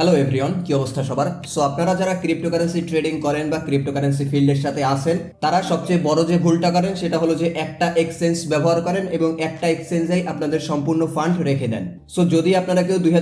Hello everyone কি অবস্থা সবার? সো আপনারা যারা ক্রিপ্টোকারেন্সি ট্রেডিং করেন বা ক্রিপ্টোকারেন্সি ফিল্ডের সাথে আসেন তারা সবচেয়ে বড় যে ভুলটা করেন, সেটা হলো যে একটা এক্সচেঞ্জ ব্যবহার করেন এবং একটা এক্সচেঞ্জেই আপনাদের সম্পূর্ণ ফান্ড রেখে দেন। সো যদি আপনারা কেউ দুই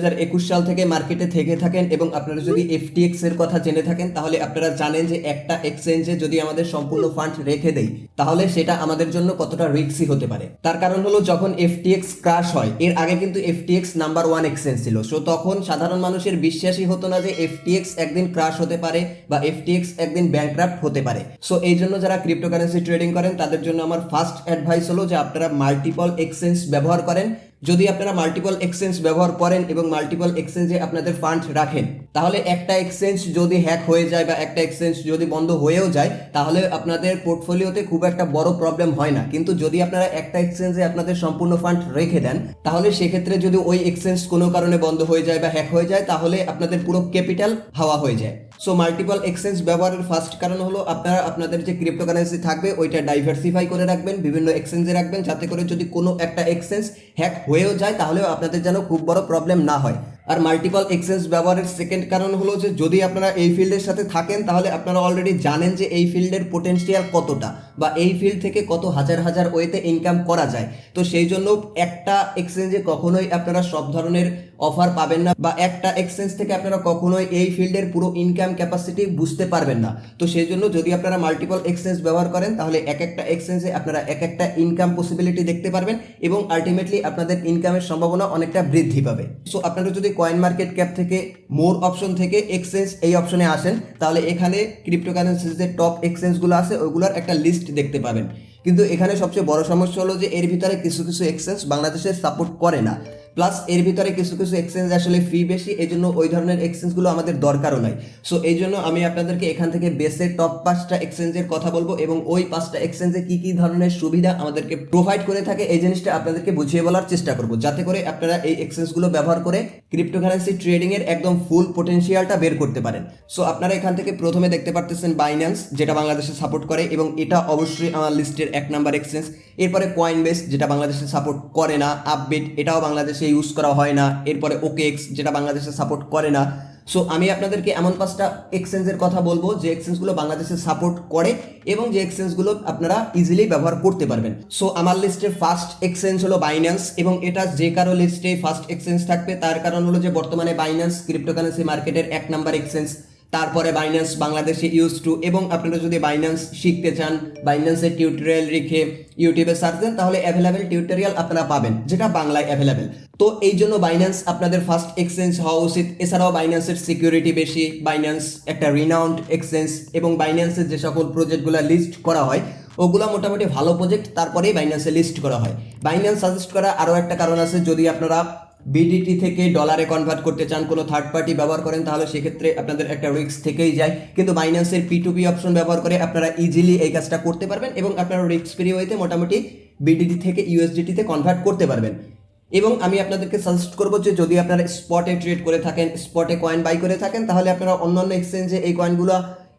সাল থেকে মার্কেটে থেকে থাকেন এবং আপনারা যদি এফটিএক্স এর কথা জেনে থাকেন, তাহলে আপনারা জানেন যে একটা এক্সচেঞ্জে যদি আমাদের সম্পূর্ণ ফান্ড রেখে দেই, তাহলে সেটা আমাদের জন্য কতটা রিস্কি হতে পারে। তার কারণ হলো, যখন এফটিএক্স ক্রাশ হয়, এর আগে কিন্তু এফটিএক্স নাম্বার ওয়ান এক্সচেঞ্জ ছিল। সো তখন সাধারণ মানুষের বিশ্বাসই হতো না যে এফটিএক্স একদিন ক্রাশ হতে পারে বা এফটিএক্স একদিন ব্যাংক্রাফ্ট হতে পারে। সো এই জন্য যারা ক্রিপ্টোকারেন্সি ট্রেডিং করেন, তাদের জন্য আমার ফার্স্ট অ্যাডভাইস হলো যে আপনারা মাল্টিপল এক্সচেঞ্জ ব্যবহার করেন। যদি আপনারা মাল্টিপল এক্সচেঞ্জ ব্যবহার করেন এবং মাল্টিপল এক্সচেঞ্জে আপনাদের ফান্ড রাখেন তাহলে একটা এক্সচেঞ্জ যদি হ্যাক হয়ে যায় বা একটা এক্সচেঞ্জ যদি বন্ধ হয়েও যায়, তাহলে আপনাদের পোর্টফোলিওতে খুব একটা বড় প্রবলেম হয় না। কিন্তু যদি আপনারা একটা এক্সচেঞ্জে আপনাদের সম্পূর্ণ ফান্ড রেখে দেন, তাহলে সেক্ষেত্রে যদি ওই এক্সচেঞ্জ কোনো কারণে বন্ধ হয়ে যায় বা হ্যাক হয়ে যায়, তাহলে আপনাদের পুরো ক্যাপিটাল হাওয়া হয়ে যায়। সো মাল্টিপল এক্সচেঞ্জ ব্যবহারের ফার্স্ট কারণ হলো আপনারা, আপনাদের যে ক্রিপ্টোকারেন্সি থাকবে, ওইটা ডাইভার্সিফাই করে রাখবেন, বিভিন্ন এক্সচেঞ্জে রাখবেন, যাতে করে যদি কোনো একটা এক্সচেঞ্জ হ্যাক হয়েও যায়, তাহলেও আপনাদের যেন খুব বড় প্রবলেম না হয়। আর মাল্টিপল এক্সচেঞ্জ ব্যবহারের সেকেন্ড কারণ হলো যে যদি আপনারা এই ফিল্ডের সাথে থাকেন, তাহলে আপনারা অলরেডি জানেন যে এই ফিল্ডের পোটেন্সিয়াল কতটা বা এই ফিল্ড থেকে কত হাজার হাজার ওয়েতে ইনকাম করা যায়। তো সেই জন্য একটা এক্সচেঞ্জে কখনোই আপনারা সব ধরনের অফার পাবেন না বা একটা এক্সচেঞ্জ থেকে আপনারা কখনোই এই ফিল্ডের পুরো ইনকাম ক্যাপাসিটি বুঝতে পারবেন না। তো সেই জন্য যদি আপনারা মাল্টিপল এক্সচেঞ্জ ব্যবহার করেন, তাহলে এক একটা এক্সচেঞ্জে আপনারা এক একটা ইনকাম পসিবিলিটি দেখতে পারবেন এবং আলটিমেটলি আপনাদের ইনকামের সম্ভাবনা অনেকটা বৃদ্ধি পাবে। সো আপনারা যদি কয়েন মার্কেট ক্যাপ থেকে মোর অপশন থেকে এক্সচেঞ্জ এই অপশনে আসেন, তাহলে এখানে ক্রিপ্টোকারেন্সির যে টপ এক্সচেঞ্জগুলো আছে ওইগুলোর একটা লিস্ট দেখতে পাবেন। কিন্তু এখানে সবচেয়ে বড় সমস্যা হলো যে এর ভিতরে কিছু কিছু এক্সচেঞ্জ বাংলাদেশে সাপোর্ট করে না। প্লাস এর ভিতরে কিছু কিছু এক্সচেঞ্জ আসলে ফি বেশি এই জন্য ওই ধরনের এক্সচেঞ্জগুলো আমাদের দরকারও নাই। সো এই জন্য আমি আপনাদেরকে এখান থেকে বেসের টপ পাঁচটা এক্সচেঞ্জের কথা বলব এবং ওই পাঁচটা এক্সচেঞ্জে কি কি ধরনের সুবিধা আমাদেরকে প্রোভাইড করে থাকে, এই জিনিসটা আপনাদেরকে বুঝিয়ে বলার চেষ্টা করব। যাতে করে আপনারা এই এক্সচেঞ্জগুলো ব্যবহার করে ক্রিপ্টোকারেন্সি ট্রেডিং এর একদম ফুল পোটেনশিয়ালটা বের করতে পারেন। সো আপনারা এখান থেকে প্রথমে দেখতে পারতেছেন বাইন্যান্স যেটা বাংলাদেশে সাপোর্ট করে এবং এটা অবশ্যই আমার লিস্টের এক নাম্বার এক্সচেঞ্জ এরপরে কয়েন বেস যেটা বাংলাদেশে সাপোর্ট করে না আপবিট এটাও বাংলাদেশে ইউজ করা হয় না, এরপরে ওকে এক্স যেটা বাংলাদেশে সাপোর্ট করে না। সো আমি আপনাদেরকে এমন পাঁচটা এক্সচেঞ্জের কথা বলব, যে এক্সচেঞ্জগুলো বাংলাদেশে সাপোর্ট করে এবং যে এক্সচেঞ্জগুলো আপনারা ইজিলি ব্যবহার করতে পারবেন। সো আমার লিস্টে ফার্স্ট এক্সচেঞ্জ হলো বাইন্যান্স এবং এটা যে কারও লিস্টে ফার্স্ট এক্সচেঞ্জ থাকবে, তার কারণ হলো যে বর্তমানে বাইন্যান্স ক্রিপ্টোকারেন্সি মার্কেটের এক নাম্বার এক্সচেঞ্জ তারপরে বাইন্যান্স বাংলাদেশে ইউজ টু এবং আপনারা যদি বাইন্যান্স শিখতে চান বাইন্যান্সের টিউটোরিয়াল রেখে ইউটিউবে সার্চ দেন, তাহলে অ্যাভেলেবেল টিউটোরিয়াল আপনারা পাবেন, যেটা বাংলায় অ্যাভেলেবেল তো এই জন্য বাইন্যান্স আপনাদের ফার্স্ট এক্সচেঞ্জ হওয়া উচিত। এছাড়াও বাইন্যান্সের সিকিউরিটি বেশি বাইন্যান্স একটা রিনাউন্ড এক্সচেঞ্জ এবং বাইন্যান্সের যে সকল প্রজেক্টগুলো লিস্ট করা হয়, ওগুলো মোটামুটি ভালো প্রজেক্ট তারপরেই বাইন্যান্সে লিস্ট করা হয়। বাইন্যান্স সাজেস্ট করা আরও একটা কারণ আছে, যদি আপনারা বিডিটি থেকে ডলারে কনভার্ট করতে চান, কোনো থার্ড পার্টি ব্যবহার করেন, তাহলে সেক্ষেত্রে আপনাদের একটা রিস্ক থেকেই যায়। কিন্তু বাইন্যান্সের পি টু পি অপশন ব্যবহার করে আপনারা ইজিলি এই কাজটা করতে পারবেন এবং আপনারা রিস্ক ফ্রি ওয়েতে মোটামুটি বিডিটি থেকে ইউএসডিটিতে কনভার্ট করতে পারবেন। এবং আমি আপনাদেরকে সাজেস্ট করব যে যদি আপনারা স্পটে ট্রেড করে থাকেন স্পটে কয়েন বাই করে থাকেন, তাহলে আপনারা অন্যান্য এক্সচেঞ্জে এই কয়েনগুলো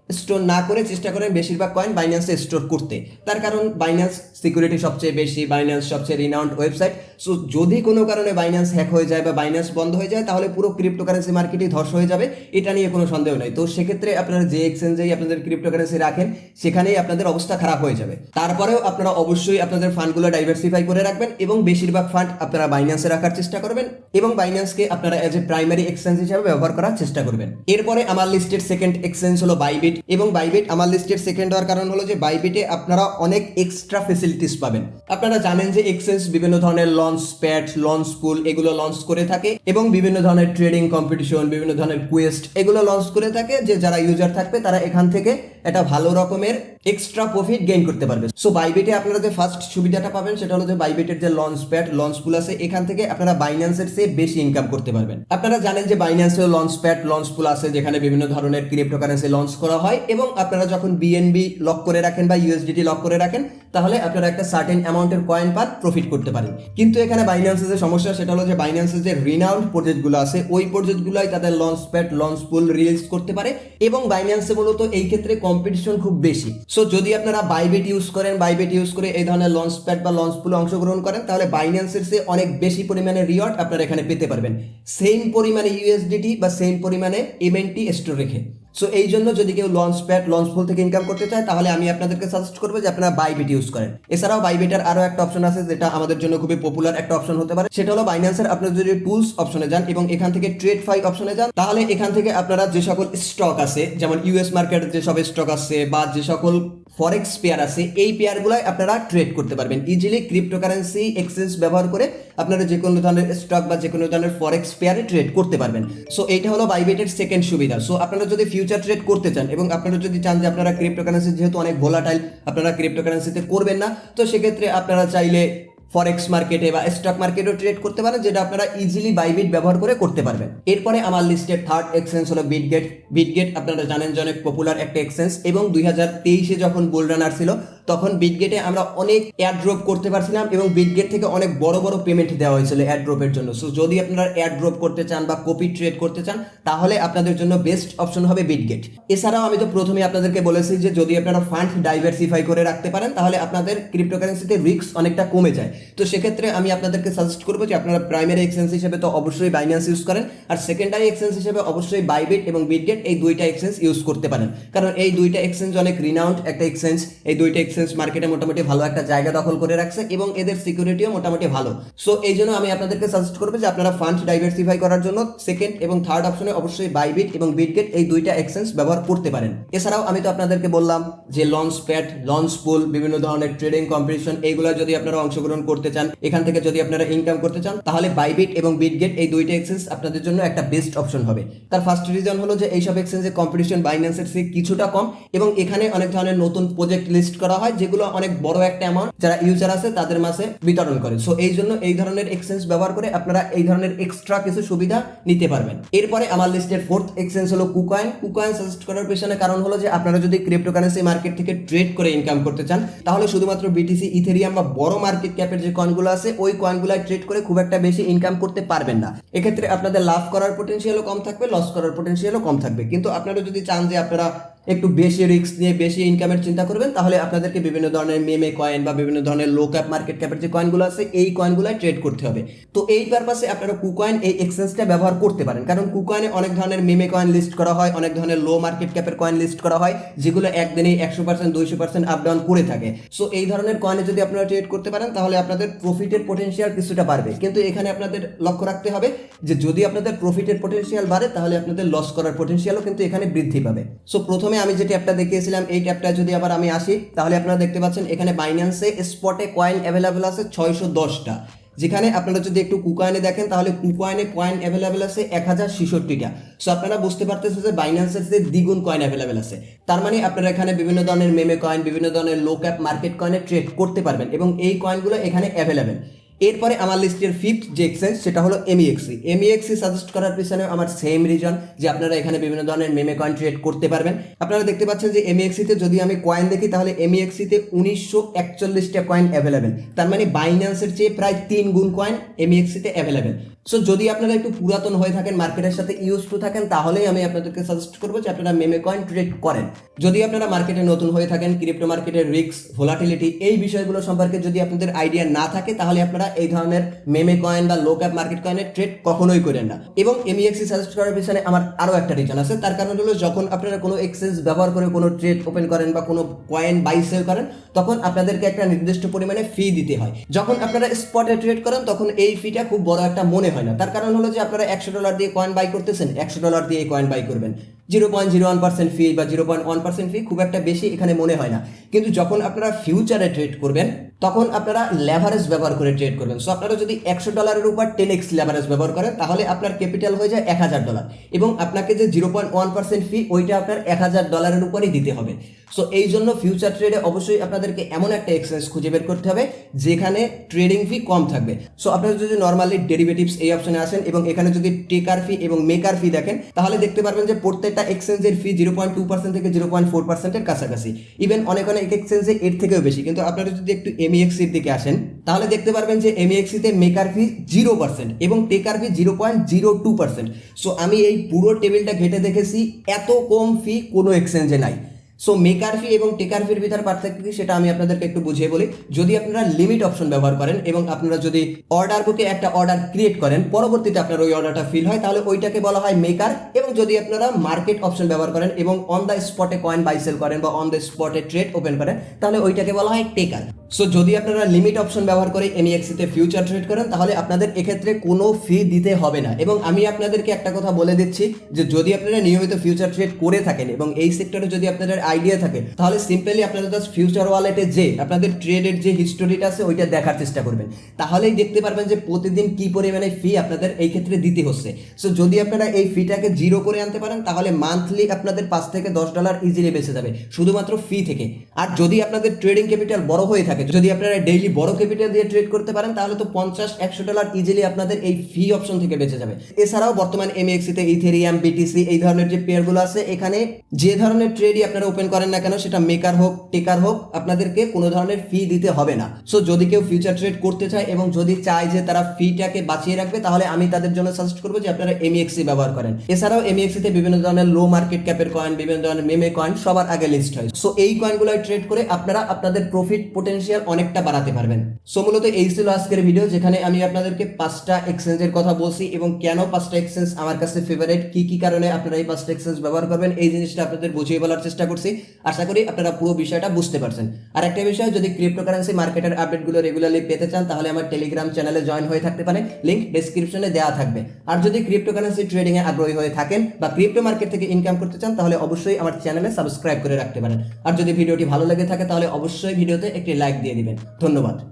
স্টোর না করে চেষ্টা করেন বেশিরভাগ কয়েন বাইন্যান্সে স্টোর করতে। তার কারণ বাইন্যান্স সিকিউরিটি সবচেয়ে বেশি বাইন্যান্স সবচেয়ে রিনাউন্ড ওয়েবসাইট সো যদি কোনো কারণে বাইন্যান্স হ্যাক হয়ে যায় বা বাইন্যান্স বন্ধ হয়ে যায়, তাহলে পুরো ক্রিপ্টোকারেন্সি মার্কেটই ধস হয়ে যাবে। এটা নিয়ে কোনো সন্দেহ নেই। তো সেক্ষেত্রে আপনারা যে এক্সচেঞ্জেই আপনাদের ক্রিপ্টোকারেন্সি রাখেন, সেখানেই আপনাদের অবস্থা খারাপ হয়ে যাবে। তারপরেও আপনারা অবশ্যই আপনাদের ফান্ডগুলো ডাইভার্সিফাই করে রাখবেন এবং বেশিরভাগ ফান্ড আপনারা বাইন্যান্সে রাখার চেষ্টা করবেন এবং বাইন্যান্সকে আপনারা এজ এ প্রাইমারি এক্সচেঞ্জ হিসাবে ব্যবহার করার চেষ্টা করবেন। এরপরে আমার লিস্টের সেকেন্ড এক্সচেঞ্জ হলো বাইবিট এবং বাইবেট আমার লিস্টের সেকেন্ড হওয়ার কারণ হলো যে বাইবেটে আপনারা অনেক এক্সট্রা ফেসিলিটিস পাবেন। আপনারা জানেন যে এক্সেস বিভিন্ন ধরনের লঞ্চ প্যাড লঞ্চ পুল এগুলো লঞ্চ করে থাকে এবং বিভিন্ন ধরনের ট্রেডিং কম্পিটিশন বিভিন্ন ধরনের কোয়েস্ট এগুলো লঞ্চ করে থাকে যে যারা ইউজার থাকবে তারা এখান থেকে একটা ভালো রকমের এক্সট্রা প্রফিট গেইন করতে পারবে। সো বাইবেটে আপনারা যে ফার্স্ট সুবিধাটা পাবেন, সেটা হলো যে বাইবেটের যে লঞ্চ প্যাড লঞ্চ পুল আছে, এখান থেকে আপনারা বাইন্যান্সের চেয়ে বেশি ইনকাম করতে পারবেন। আপনারা জানেন যে বাইন্যান্সের লঞ্চ প্যাড লঞ্চ পুল আছে, যেখানে বিভিন্ন ধরনের ক্রিপ্টোকারেন্সি লঞ্চ করা হয় এবং আপনারা যখন বিএনবি লক করে রাখেন বা ইউএসডিটি লক করে রাখেন তাহলে আপনারা একটা সার্টেন অ্যামাউন্টের কয়েন পার প্রফিট করতে পারেন। কিন্তু এখানে বাইন্যান্সের যে সমস্যা, সেটা হলো যে বাইন্যান্সের যে রিনাউন্ড প্রজেক্টগুলো আছে, ওই প্রজেক্টগুলোই তাদের লঞ্চ প্যাড লঞ্চ পুল রিলিজ করতে পারে এবং বাইন্যান্সে মূলত এই ক্ষেত্রে কম্পিটিশন খুব বেশি। সো যদি আপনারা বাইবেট ইউজ করেন বাইবেট ইউজ করে এই ধরনের লঞ্চ প্যাড বা লঞ্চ পুলে অংশগ্রহণ করেন, তাহলে বাইন্যান্সের সে অনেক বেশি পরিমাণে রিওয়ার্ড আপনারা এখানে পেতে পারবেন। সেম পরিমাণে ইউএসডিটি বা সেম পরিমাণে এমএনটি স্টোর রেখে। সো এই জন্য যদি কেউ লঞ্চ প্যাড লঞ্চ ফুল থেকে ইনকাম করতে চায়, তাহলে আমি আপনাদেরকে সাজেস্ট করব যে আপনারা বাইবিট ইউজ করেন। এছাড়াও বাইবিটার আরও একটা অপশন আছে, যেটা আমাদের জন্য খুবই পপুলার একটা অপশন হতে পারে। সেটা হলো বাইন্যান্সের আপনার যদি টুলস অপশনে যান এবং এখান থেকে ট্রেড ফাই অপশনে যান, তাহলে এখান থেকে আপনারা যে সকল স্টক আছে, যেমন ইউএস মার্কেট যে সব স্টক আছে বা যে সকল ফরেক্স পেয়ার আছে। এই পেয়ারগুলোয় আপনারা ট্রেড করতে পারবেন। ইজিলি ক্রিপ্টোকারেন্সি এক্সচেঞ্জ ব্যবহার করে আপনারা যে কোনো ধরনের স্টক বা যে কোনো ধরনের ফরেক্স পেয়ারে ট্রেড করতে পারবেন। সো এইটা হলো বাইবেটের সেকেন্ড সুবিধা। সো আপনারা যদি ফিউচার ট্রেড করতে চান এবং আপনারা যদি চান যে আপনারা ক্রিপ্টোকারেন্সি যেহেতু অনেক ভোলাটাইল আপনারা ক্রিপ্টোকারেন্সিতে করবেন না, তো সেক্ষেত্রে আপনারা চাইলে ফরেক্স মার্কেটে বা স্টক মার্কেটেও ট্রেড করতে পারেন, যেটা আপনারা ইজিলি বাইবিট ব্যবহার করে করতে পারবেন। এরপরে আমার লিস্টের থার্ড এক্সচেঞ্জ হলো বিটগেট বিটগেট আপনারা জানেন যে অনেক পপুলার একটা এক্সচেঞ্জ এবং দুই হাজার তেইশে যখন গোল্ড রানার ছিল তখন বিটগেটে আমরা অনেক অ্যাড্রপ করতে পারছিলাম এবং বিটগেট থেকে অনেক বড় বড় পেমেন্ট দেওয়া হয়েছিল অ্যাড্রপের জন্য। সো যদি আপনারা অ্যাড্রপ করতে চান বা কপি ট্রেড করতে চান, তাহলে আপনাদের জন্য বেস্ট অপশন হবে বিটগেট এছাড়াও আমি তো প্রথমে আপনাদেরকে বলেছি যে, যদি আপনারা ফান্ড ডাইভার্সিফাই করে রাখতে পারেন, তাহলে আপনাদের ক্রিপ্টোকারেন্সিতে রিস্ক অনেকটা কমে যায়। তো সেক্ষেত্রে আমি আপনাদেরকে সাজেস্ট করব যে, আপনারা প্রাইমারি এক্সচেঞ্জ হিসেবে তো অবশ্যই বাইন্যান্স ইউজ করেন, আর সেকেন্ডারি এক্সচেঞ্জ হিসেবে অবশ্যই বাইবিট এবং বিটগেট এই দুইটা এক্সচেঞ্জ ইউজ করতে পারেন। কারণ এই দুইটা এক্সচেঞ্জ অনেক রিনাউন্ড একটা এক্সচেঞ্জ এই দুইটা এক্সচেঞ্জ মার্কেটে মোটামুটি ভালো একটা জায়গা দখল করে রাখছে এবং এদের সিকিউরিটিও মোটামুটি ভালো। সো এই জন্য আমি আপনাদেরকে সাজেস্ট করব যে আপনারা ফান্ড ডাইভার্সিফাই করার জন্য সেকেন্ড এবং থার্ড অপশনে অবশ্যই বাইবিট এবং বিটগেট এই দুইটা এক্সচেঞ্জ ব্যবহার করতে পারেন। এছাড়াও আমি তো আপনাদেরকে বললাম যে লঞ্চ প্যাড লঞ্চ পুল বিভিন্ন ধরনের ট্রেডিং কম্পিটিশন এইগুলো যদি আপনারা অংশগ্রহণ করতে চান, এখান থেকে যদি আপনারা ইনকাম করতে চান, তাহলে বাইবিট এবং বিটগেট এই দুইটা এক্সচেঞ্জ আপনাদের জন্য একটা বেস্ট অপশন হবে। তার ফার্স্ট রিজন হলো যে এইসব এক্সচেঞ্জে কম্পিটিশন বাইন্যান্সের থেকে কিছুটা কম এবং এখানে অনেক ধরনের নতুন প্রজেক্ট লিস্ট করা হয়। যেগুলো অনেক বড় একটা অ্যামাউন্ট যারা ইউজার আছে তাদের মাঝে বিতরণ করে। সো এই জন্য এই ধরনের এক্সচেঞ্জ ব্যবহার করে আপনারা এই ধরনের এক্সট্রা কিছু সুবিধা নিতে পারবেন। এরপরে আমার লিস্টের ফোর্থ এক্সচেঞ্জ হলো কুকয়েন কুকয়েন সাজেস্ট করার পেছনে কারণ হলো যে আপনারা যদি ক্রিপ্টোকারেন্সি মার্কেট থেকে ট্রেড করে ইনকাম করতে চান, তাহলে শুধুমাত্র বিটিসি ইথেরিয়াম বা বড় মার্কেট ক্যাপের যে কয়েনগুলো আছে, ওই কয়েনগুলাই ট্রেড করে খুব একটা বেশি ইনকাম করতে পারবেন না। এক্ষেত্রে আপনাদের লাভ করার পোটেনশিয়ালও কম থাকবে লস করার পোটেনশিয়ালও কম থাকবে। কিন্তু আপনারা যদি চান যে আপনারা একটু বেশি রিস্ক নিয়ে বেশি ইনকামের চিন্তা করবেন, তাহলে আপনাদেরকে বিভিন্ন ধরনের মেমে কয়েন বা বিভিন্ন ধরনের লো ক্যাপ মার্কেট ক্যাপের যে কয়েনগুলো আছে, এই কয়েনগুলো ট্রেড করতে হবে। তো এই পারপাসে আপনারা কুকয়েন এই এক্সচেঞ্জটা ব্যবহার করতে পারেন। কারণ কুকয়েনে অনেক ধরনের মেমে কয়েন লিস্ট করা হয়, অনেক ধরনের লো মার্কেট ক্যাপের কয়েন লিস্ট করা হয়, যেগুলো একদিনেই একশো পার্সেন্ট দুইশো পার্সেন্ট আপ ডাউন করে থাকে। সো এই ধরনের কয়েনে যদি আপনারা ট্রেড করতে পারেন, তাহলে আপনাদের প্রফিটের পোটেনশিয়াল কিছুটা বাড়বে। কিন্তু এখানে আপনাদের লক্ষ্য রাখতে হবে যে যদি আপনাদের প্রফিটের পোটেনশিয়াল বাড়ে, তাহলে আপনাদের লস করার পোটেনশিয়ালও কিন্তু এখানে বৃদ্ধি পাবে। সো প্রথমে আমি যে ট্যাপটা দেখিয়েছিলাম, এই ট্যাপটা যদি আবার আমি আসি, তাহলে আপনারা দেখতে পাচ্ছেন এখানে বাইন্যান্সে স্পটে কয়েন অ্যাভেলেবেল আছে ছয়শো দশটা। যেখানে আপনারা যদি একটু কুকয়েনে দেখেন, তাহলে কুকয়েনে কয়েন অ্যাভেলেবেল আছে এক হাজার ছেষট্টিটা। সো আপনারা বুঝতে পারতেছেন যে বাইন্যান্সের যে দ্বিগুণ কয়েন অ্যাভেলেবেল আছে। তার মানে আপনারা এখানে বিভিন্ন ধরনের মেমে কয়েন বিভিন্ন ধরনের লো ক্যাপ মার্কেট কয়েনে ট্রেড করতে পারবেন এবং এই কয়েনগুলো এখানে অ্যাভেলেবেল এরপরে আমার লিস্টের ফিফথ যে এক্সচেঞ্জ সেটা হলো E এমইএক্সি এমইএক্সি সাজেস্ট করার পিছনে আমার সেম রিজন যে আপনারা এখানে বিভিন্ন ধরনের মেমে কয়েন ট্রেড করতে পারবেন। আপনারা দেখতে পাচ্ছেন যে এমইএক্সিতে যদি আমি কয়েন দেখি, তাহলে এমইএক্সিতে উনিশশো একচল্লিশটা কয়েন অ্যাভেলেবেল তার মানে বাইন্যান্সের চেয়ে প্রায় তিন গুণ কয়েন এমইএক্সিতে অ্যাভেলেবেল সো যদি আপনারা একটু পুরাতন হয়ে থাকেন মার্কেটের সাথে ইউজ টু থাকেন, তাহলেই আমি আপনাদেরকে সাজেস্ট করব যে আপনারা মেমে কয়েন ট্রেড করেন। যদি আপনারা মার্কেটে নতুন হয়ে থাকেন ক্রিপ্টো মার্কেটের রিস্ক ভোলাটিলিটি এই বিষয়গুলো সম্পর্কে যদি আপনাদের আইডিয়া না থাকে, তাহলে আপনারা এই ধরনের মেমে কয়েন বা লো ক্যাপ মার্কেট কয়েনের ট্রেড কখনোই করেন না। এবং এমইএক্সি সাজেস্ট করার পিছনে আমার আরও একটা রিজন আছে। তার কারণ হলো, যখন আপনারা কোনো এক্সচেঞ্জ ব্যবহার করে কোনো ট্রেড ওপেন করেন বা কোনো কয়েন বাই সেল করেন, তখন আপনাদেরকে একটা নির্দিষ্ট পরিমাণে ফি দিতে হয়। যখন আপনারা স্পটে ট্রেড করেন, তখন এই ফিটা খুব বড় একটা মনে হয়। না। তার কারণ হলো যে আপনারা একশো ডলার দিয়ে কয়েন বাই করতেছেন, একশো ডলার দিয়ে কয়েন বাই করবেন। Zero point zero one percent fee বা zero point one percent fee খুব একটা বেশি এখানে মনে হয় না। কিন্তু যখন আপনারা ফিউচারে ট্রেড করবেন, তখন আপনারা লেভারেজ ব্যবহার করে ট্রেড করবেন। সো আপনারা যদি একশো ডলারের উপর টেন এক্স লেভারেজ ব্যবহার করেন, তাহলে আপনার ক্যাপিটাল হয়ে যায় এক হাজার ডলার এবং আপনাকে যে zero point one percent fee ওইটা আপনার এক হাজার ডলারের উপরেই দিতে হবে। সো এই জন্য ফিউচার ট্রেডে অবশ্যই আপনাদেরকে এমন একটা এক্সচেঞ্জ খুঁজে বের করতে হবে, যেখানে ট্রেডিং ফি কম থাকবে। সো আপনারা যদি নর্মালি ডেরিভেটিভস এই অপশনে আসেন এবং এখানে যদি টেকার ফি এবং মেকার ফি দেখেন, তাহলে দেখতে পারবেন যে প্রত্যেকটা একটা এক্সচেঞ্জের fee zero point two percent থেকে জিরো পয়েন্ট ফোর পার্সেন্টের কাছাকাছি। ইভেন অনেক অনেক এক্সচেঞ্জে এর থেকেও বেশি। কিন্তু আপনারা যদি একটু এমইএক্সির দিকে আসেন, তাহলে দেখতে পারবেন যে এমইএক্সিতে মেকার ফি জিরো পার্সেন্ট এবং taker fee zero point zero two percent so আমি এই পুরো টেবিলটা ঘেটে দেখেছি, এত কম ফি কোনো এক্সচেঞ্জে নাই। সো মেকার ফি এবং টেকার ফির ভিতর পার্থক্য কি সেটা আমি আপনাদেরকে একটু বুঝিয়ে বলি। যদি আপনারা লিমিট অপশন ব্যবহার করেন এবং আপনারা যদি অর্ডার বুকে একটা অর্ডার ক্রিয়েট করেন, পরবর্তীতে আপনার ওই অর্ডারটা ফিল হয়, তাহলে ওইটাকে বলা হয় মেকার এবং যদি আপনারা মার্কেট অপশন ব্যবহার করেন এবং অন দ্য স্পটে কয়েন বাই সেল করেন বা অন দ্য স্পটে ট্রেড ওপেন করেন, তাহলে ওইটাকে বলা হয় টেকার সো যদি আপনারা লিমিট অপশন ব্যবহার করে এমইএক্সিতে ফিউচার ট্রেড করেন, তাহলে আপনাদের এক্ষেত্রে কোনো ফি দিতে হবে না। এবং আমি আপনাদেরকে একটা কথা বলে দিচ্ছি যে, যদি আপনারা নিয়মিত ফিউচার ট্রেড করে থাকেন এবং এই সেক্টরে যদি আপনাদের আইডিয়া থাকে, তাহলে সিম্পলি আপনাদের জাস্ট ফিউচার ওয়ালেটে যে, আপনাদের ট্রেডের যে হিস্টোরিটা আছে, ওইটা দেখার চেষ্টা করবেন। তাহলেই দেখতে পারবেন যে, প্রতিদিন কি পরিমাণে ফি আপনাদের এই ক্ষেত্রে দিতে হচ্ছে। সো যদি আপনারা এই ফিটাকে জিরো করে আনতে পারেন, তাহলে মান্থলি আপনাদের পাঁচ থেকে দশ ডলার ইজিলি বেঁচে যাবে, শুধুমাত্র ফি থেকে। আর যদি আপনাদের ট্রেডিং ক্যাপিটাল বড় হয়ে থাকে যদি আপনারা ডেইলি বড় ক্যাপিটাল দিয়ে ট্রেড করতে পারেন, তাহলে তো পঞ্চাশ, একশো ডলার ইজিলি আপনাদের এই ফি অপশন থেকে বেঁচে যাবে। এছাড়াও বর্তমান এমএক্সিতে ইথেরিয়াম বিটিসি এই ধরনের যে পেয়ারগুলো আছে, এখানে যে ধরনের ট্রেডই আপনারা ওপেন করেন না কেন, সেটা মেকার হোক টেকার হোক, আপনাদেরকে কোনো ধরনের ফি দিতে হবে না। সো যদি কেউ ফিউচার ট্রেড করতে চায় এবং যদি চায় যে তারা ফিটাকে বাঁচিয়ে রাখবে, তাহলে আমি তাদের জন্য সাজেস্ট করব যে আপনারা এমএক্সি ব্যবহার করেন। এছাড়াও এমএক্সিতে বিভিন্ন ধরনের লো মার্কেট ক্যাপের কয়েন বিভিন্ন ধরনের মেমে কয়েন সবার আগে লিস্ট হয়। সো এই কয়েনগুলো ট্রেড করে আপনারা আপনাদের প্রফিট পোটেনশিয়াল অনেকটা বাড়াতে পারবেন। সো মূলত এই ছিল আজকের ভিডিও যেখানে আমি আপনাদেরকে পাঁচটা এক্সচেঞ্জের কথা বলছি এবং কেন পাঁচটা এক্সচেঞ্জ আমার কাছে ফেভারিট কি কি কারণে আপনারা এই পাঁচটা এক্সচেঞ্জ ব্যবহার করবেন, এই জিনিসটা আপনাদের বুঝিয়ে বলার চেষ্টা করছি। আশা করি আপনারা পুরো বিষয়টা বুঝতে পারছেন। আর একটা বিষয়, যদি ক্রিপ্টোকারেন্সি মার্কেটের আপডেটগুলো রেগুলারলি পেতে চান, তাহলে আমার টেলিগ্রাম চ্যানেলে জয়েন হয়ে থাকতে পারেন লিঙ্ক ডেসক্রিপশনে দেওয়া থাকবে। আর যদি ক্রিপ্টোকারেন্সি ট্রেডিং এ আগ্রহী হয়ে থাকেন বা ক্রিপ্টো মার্কেট থেকে ইনকাম করতে চান, তাহলে অবশ্যই আমার চ্যানেলে সাবস্ক্রাইব করে রাখতে পারেন। আর যদি ভিডিওটি ভালো লেগে থাকে, তাহলে অবশ্যই ভিডিওতে একটি লাইক দিয়ে দিবেন। ধন্যবাদ।